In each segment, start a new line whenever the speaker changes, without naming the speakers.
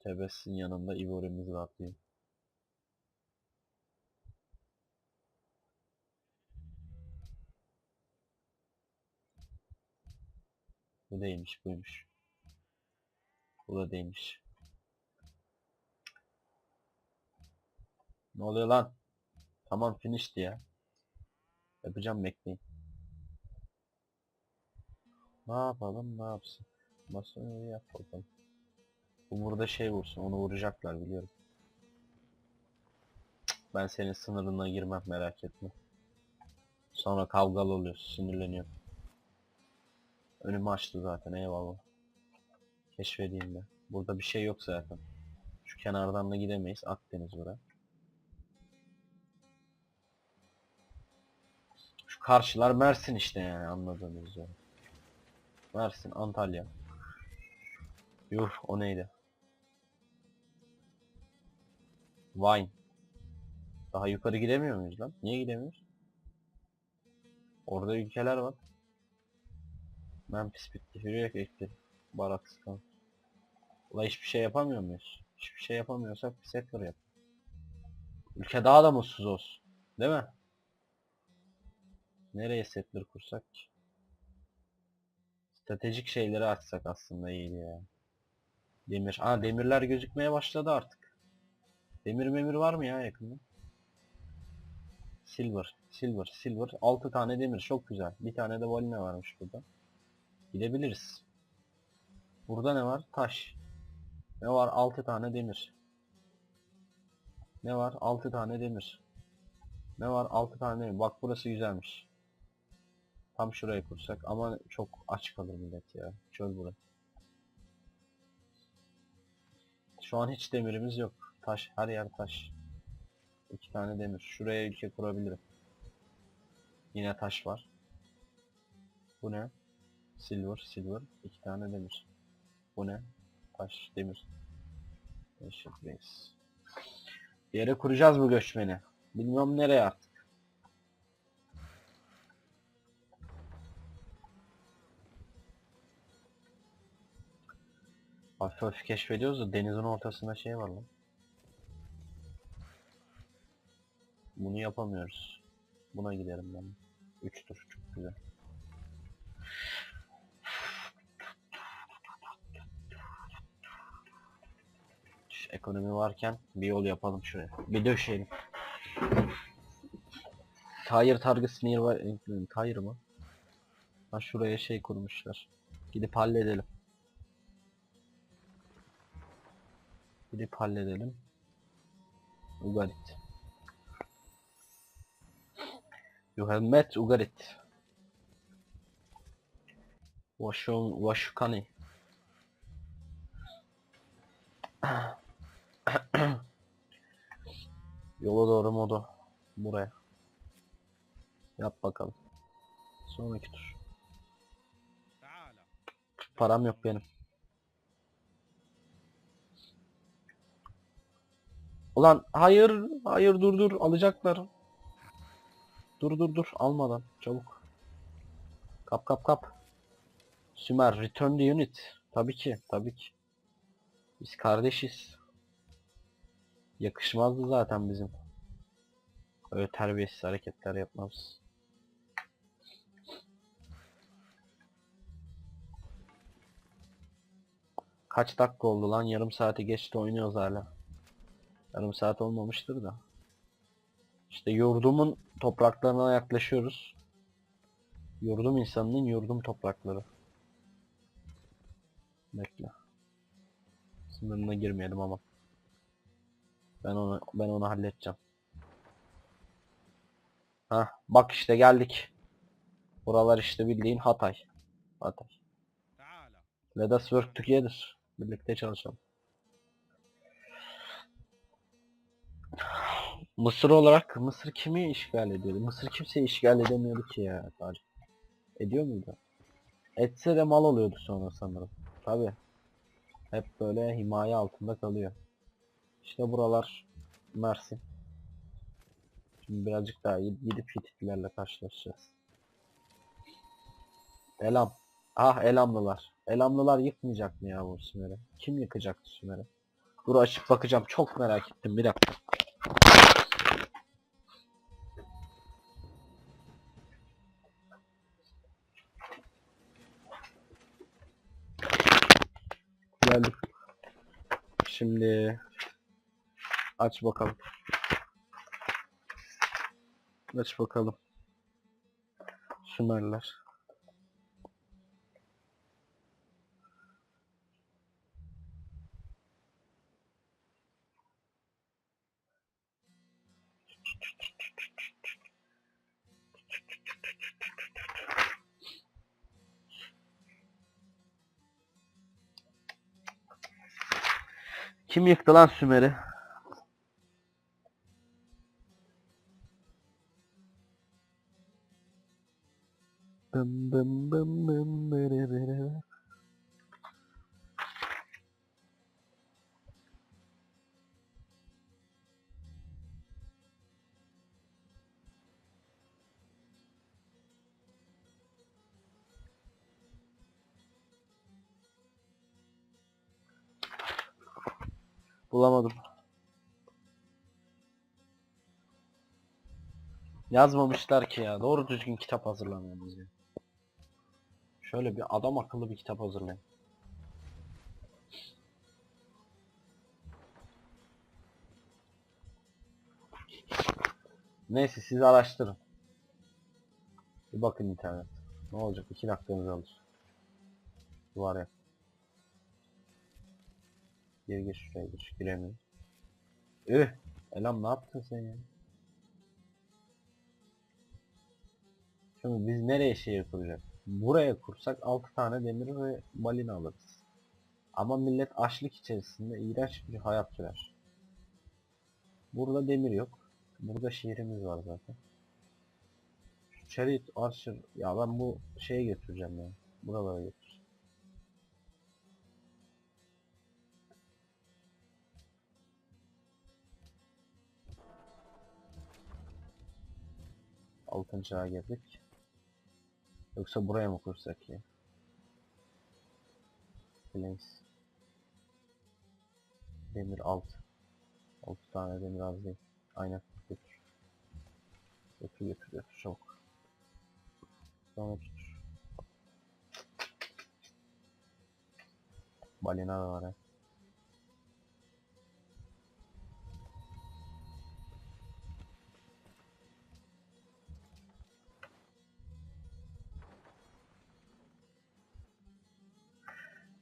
Tebes'in yanında Ivory'miz var diye. Bu değilmiş buymuş. Bu da değilmiş. Ne oluyor lan? Tamam finishti ya. Yapacağım bekleyin. Ne yapalım ne yapsın? Masayı yap bakalım. Bu burada şey vursun onu vuracaklar biliyorum. Ben senin sınırına girmem merak etme. Sonra kavgalı oluyorsun sinirleniyorum. Önümü açtı zaten eyvallah. Keşfedeyim de. Burada bir şey yok zaten. Şu kenardan da gidemeyiz. Akdeniz bura. Şu karşılar Mersin işte yani anladığınız üzere. Mersin, Antalya. Yuh o neydi? Vine. Daha yukarı gidemiyor muyuz lan? Niye gidemiyoruz? Orada ülkeler var. Memphis bitti. Hürriyet ekti. Barakstan. Ula hiçbir şey yapamıyor muyuz? Hiçbir şey yapamıyorsak bir sektör yap. Ülke daha da mutsuz olsun. Değil mi? Nereye settler kursak ki? Stratejik şeyleri açsak aslında iyiydi ya. Demir. Aa demirler gözükmeye başladı artık. Demir memir var mı ya yakında? Silver, silver, silver. 6 tane demir çok güzel. Bir tane de balina varmış burada. Gidebiliriz. Burada ne var? Taş. Ne var? 6 tane demir. Ne var? 6 tane demir. Ne var? 6 tane demir. Bak burası güzelmiş. Tam şuraya kursak ama çok aç kalır millet ya. Çöl burası. Şu an hiç demirimiz yok. Taş, her yer taş. İki tane demir. Şuraya ülke kurabilirim. Yine taş var. Bu ne? Silver, silver. İki tane demir. Bu ne? Taş, demir. Eşitliyiz. Bir yere kuracağız bu göçmeni. Bilmiyorum nereye artık. Hafif hafif keşfediyoruz da denizin ortasında şey var lan. Bunu yapamıyoruz. Buna giderim ben. 3 tur çok güzel. Ekonomi varken bir yol yapalım şuraya. Bir döşeyelim. Tire targets nearby... Tire mı? Ha şuraya şey kurmuşlar. Gidip halledelim. Gidip halledelim. Ugarit. You have met Ugarit. Washon Washukani. Yola doğru modu. Buraya. Yap bakalım. Sonraki tur. Param yok benim. Ulan hayır, hayır dur dur alacaklar. Dur dur dur almadan çabuk. Kap kap kap. Sümer return the unit. Tabii ki, tabii ki. Biz kardeşiz. Yakışmazdı zaten bizim. Öyle terbiyesiz hareketler yapmamız. Kaç dakika oldu lan? Yarım saati geçti oynuyoruz hala. Yarım saat olmamıştır da. İşte yurdumun topraklarına yaklaşıyoruz. Yurdum insanının yurdum toprakları. Bekle. Sınırına girmeyelim ama. Ben onu ben onu halledeceğim. Ha, bak işte geldik. Buralar işte bildiğin Hatay. Hatay. Let us work together. Birlikte çalışalım. Mısır olarak Mısır kimi işgal ediyordu? Mısır kimseyi işgal edemiyordu ki ya tarih. Ediyor muydu? Etse de mal oluyordu sonra sanırım. Tabi. Hep böyle himaye altında kalıyor. İşte buralar Mersin. Şimdi birazcık daha gid- gidip Hititlerle karşılaşacağız. Elam. Ah Elamlılar. Elamlılar yıkmayacak mı ya bu Sümer'i? Kim yıkacaktı Sümer'i? Dur açıp bakacağım. Çok merak ettim. Bir dakika. Şimdi aç bakalım. Aç bakalım. Sümerler. Kim yıktı lan Sümer'i? Bım bım bım Bulamadım. Yazmamışlar ki ya. Doğru düzgün kitap hazırlamıyoruz ya. Şöyle bir adam akıllı bir kitap hazırlayın. Neyse siz araştırın. Bir bakın internet. Ne olacak? 2 dakikanızı alır. Var ya. Gir gir şuraya gir. Giremiyorum. Üh! Elam ne yaptın sen ya? Şimdi biz nereye şehir kuracağız? Buraya kursak 6 tane demir ve balina alırız. Ama millet açlık içerisinde iğrenç bir hayat sürer. Burada demir yok. Burada şehrimiz var zaten. Şu Chariot Archer ya ben bu şeye götüreceğim ya. Buralara götür. Altın çağa girdik. Yoksa buraya mı kursak ya? Place. Demir alt. 6 tane demir az değil. Aynen götür. Götür götür götür çabuk. Sonra götür. Balina da var ha.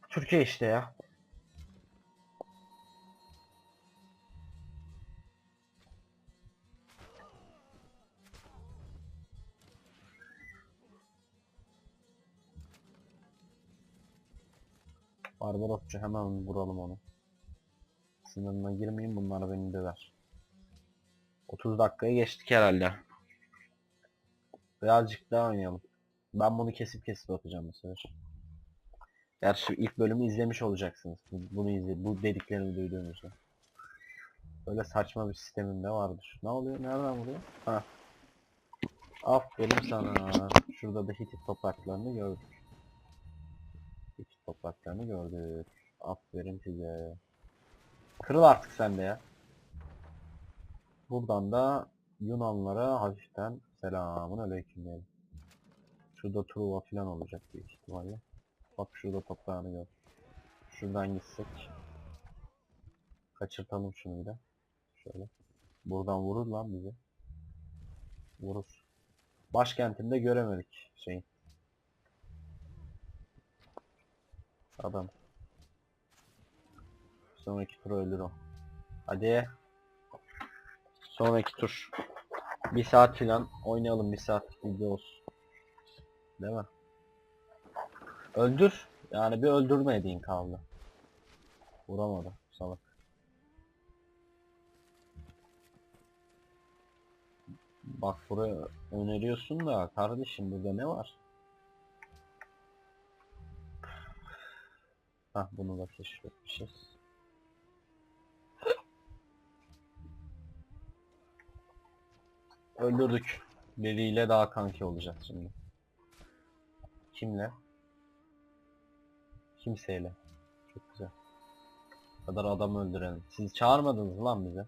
Türkiye işte ya. Barbarosçu hemen vuralım onu. Sınırına girmeyin bunlar beni döver. 30 dakikaya geçtik herhalde. Birazcık daha oynayalım. Ben bunu kesip kesip atacağım bu sefer. Gerçi ilk bölümü izlemiş olacaksınız. Bu- Bunu izle, bu dediklerimi duyduğunuzda. Böyle saçma bir sistemim de vardır. Ne oluyor? Nereden vuruyor? Ha. Aferin sana. Şurada da Hitit topraklarını gördük. Hitit topraklarını gördük. Aferin size. Kırıl artık sen de ya. Buradan da Yunanlara hafiften selamun aleyküm diyelim. Şurada Truva falan olacak büyük ihtimalle. Bak şurada toprağını gör. Şuradan gitsek. Kaçırtalım şunu bir de. Şöyle. Buradan vurur lan bizi. Vurur. Başkentinde göremedik şeyin. Adam. Sonraki tur ölür o. Hadi. Sonraki tur. Bir saat filan oynayalım bir saat video olsun. Değil mi? Öldür. Yani bir öldürmediğin kaldı. Vuramadı salak. Bak buraya öneriyorsun da kardeşim burada ne var? Hah bunu da keşfetmişiz. Öldürdük. Biriyle daha kanki olacağız şimdi. Kimle? Kimseyle. Çok güzel. kadar adam öldürelim. Siz çağırmadınız lan bizi.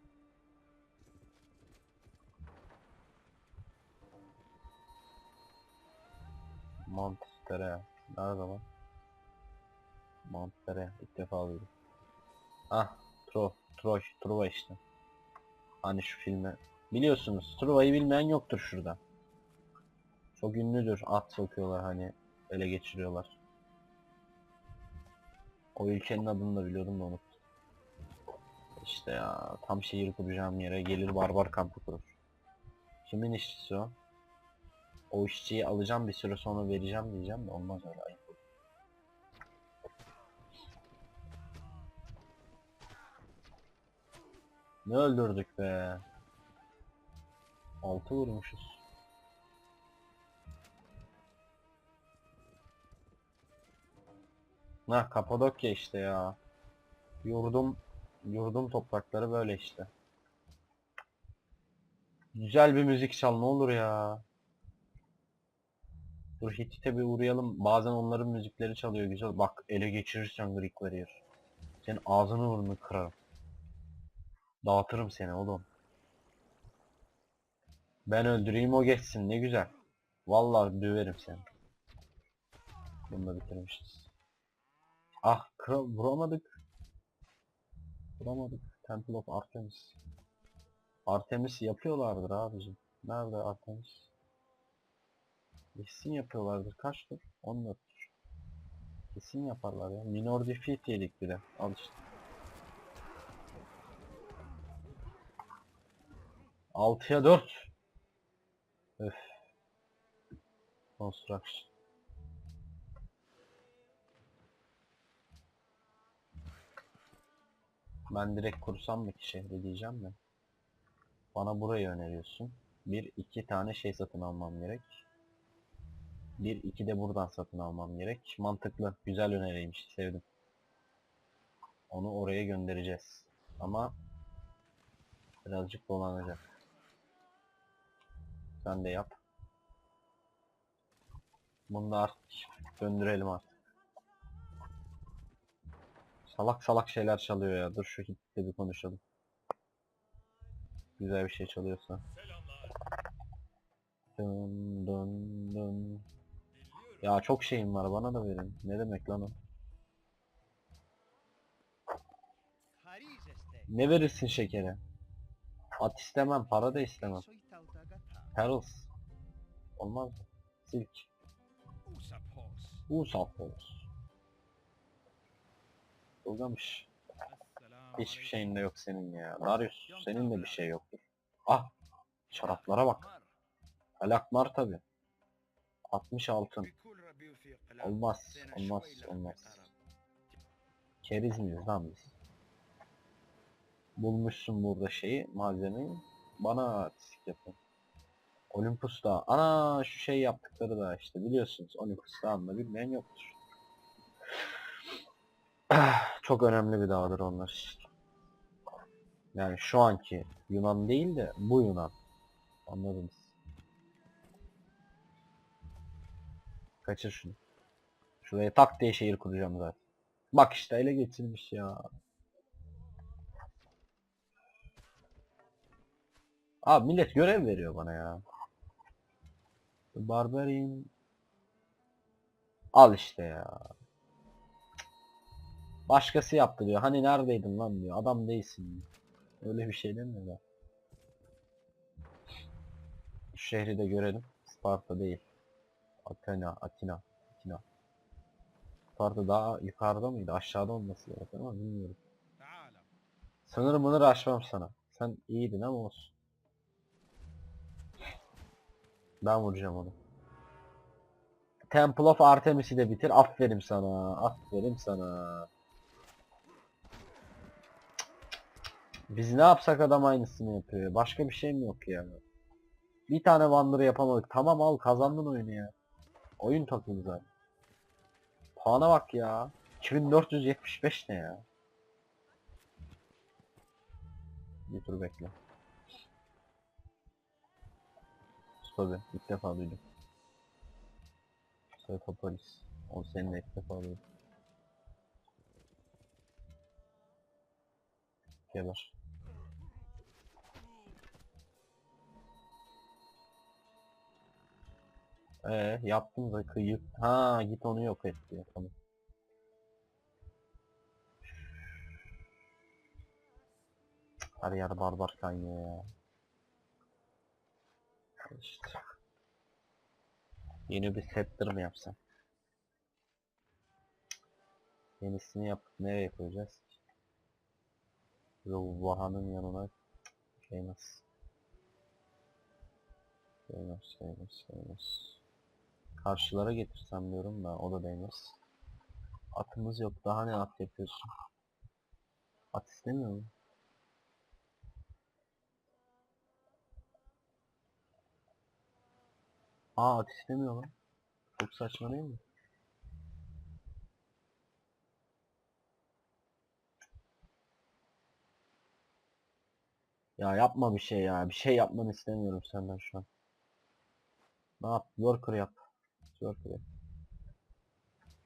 Mantere. Nerede lan? Mantere. İlk defa duydum. Ah, Tro, Troy, Truva işte. Hani şu filmi. Biliyorsunuz, Truva'yı bilmeyen yoktur şurada. Çok ünlüdür. At sokuyorlar hani, ele geçiriyorlar. O ülkenin adını da biliyordum da unuttum. İşte ya, tam şehir kuracağım yere gelir barbar kampı kurur. Kimin işçisi o? O işçiyi alacağım bir süre sonra vereceğim diyeceğim de olmaz öyle ayıp. Ne öldürdük be. Altı vurmuşuz. Ha Kapadokya işte ya. Yurdum yurdum toprakları böyle işte. Güzel bir müzik çal ne olur ya. Dur Hittit'e bir uğrayalım. Bazen onların müzikleri çalıyor güzel. Bak ele geçirirsen Greek Warrior. Senin ağzını burnunu kırarım. Dağıtırım seni oğlum. Ben öldüreyim o geçsin ne güzel. Vallahi döverim seni. Bunu da bitirmişiz. Ah vuramadık. Vuramadık. Temple of Artemis. Artemis yapıyorlardır abicim. Nerede Artemis? Kesin yapıyorlardır. Kaç tur? 14 tur. Kesin yaparlar ya. Minor defeat yedik bir de. Al işte. Altıya 4. Öf. Construction. Ben direkt kursam mı ki şehri diyeceğim de. Bana burayı öneriyorsun. Bir iki tane şey satın almam gerek. Bir iki de buradan satın almam gerek. Mantıklı. Güzel öneriymiş. Sevdim. Onu oraya göndereceğiz. Ama birazcık dolanacak. Sen de yap. Bunu da artık döndürelim artık. Salak salak şeyler çalıyor ya. Dur şu hitle bir konuşalım. Güzel bir şey çalıyorsa. Dın dın dın. Ya çok şeyim var bana da verin. Ne demek lan o? Ne verirsin şekere? At istemem, para da istemem. Perils. Olmaz mı? Silk.
Usapos.
Usaf
Uzamış.
Hiçbir şeyin de yok senin ya. Darius senin de bir şey yoktur. Ah! Şaraplara bak. Alakmar tabi. 60 altın. Olmaz, olmaz, olmaz. Keriz miyiz lan biz? Bulmuşsun burada şeyi, malzemeyi. Bana artistik yapın. Olympus Olympus'ta. Ana şu şey yaptıkları da işte biliyorsunuz Olympus'ta anla bilmeyen yoktur. Çok önemli bir dağdır onlar. Yani şu anki Yunan değil de bu Yunan. Anladınız. Kaçır şunu. Şuraya tak diye şehir kuracağım zaten. Bak işte ele geçirmiş ya. Abi millet görev veriyor bana ya. Barbarian. Al işte ya. Başkası yaptı diyor. Hani neredeydin lan diyor. Adam değilsin diyor. Öyle bir şey demiyor da. Şu şehri de görelim. Sparta değil. Athena, Atina, Atina. Sparta daha yukarıda mıydı? Aşağıda olması gerek ama bilmiyorum. Sanırım bunları aşmam sana. Sen iyiydin ama olsun. Ben vuracağım onu. Temple of Artemis'i de bitir. Aferin sana. Aferin sana. Biz ne yapsak adam aynısını yapıyor. Başka bir şey mi yok ya? Bir tane Wander'ı yapamadık. Tamam al kazandın oyunu ya. Oyun takıldı zaten. Puana bak ya. 2475 ne ya? Bir tur bekle. Tabi ilk defa duydum. Soykopolis. O seninle ilk defa duydum. Geber. Ee, yaptım da kıyıp ha git onu yok et diyor tamam. Her yer barbar kaynıyor ya. İşte. Yeni bir scepter mı yapsam? Yenisini yapıp nereye koyacağız? Yo Vaha'nın yanına Famous. Famous, famous, famous. Karşılara getirsem diyorum da o da değmez. Atımız yok. Daha ne at yapıyorsun? At istemiyor mu? Aa at istemiyor lan. Çok saçma değil mi? Ya yapma bir şey ya. Bir şey yapmanı istemiyorum senden şu an. Ne yap? Worker yap. Worker yap.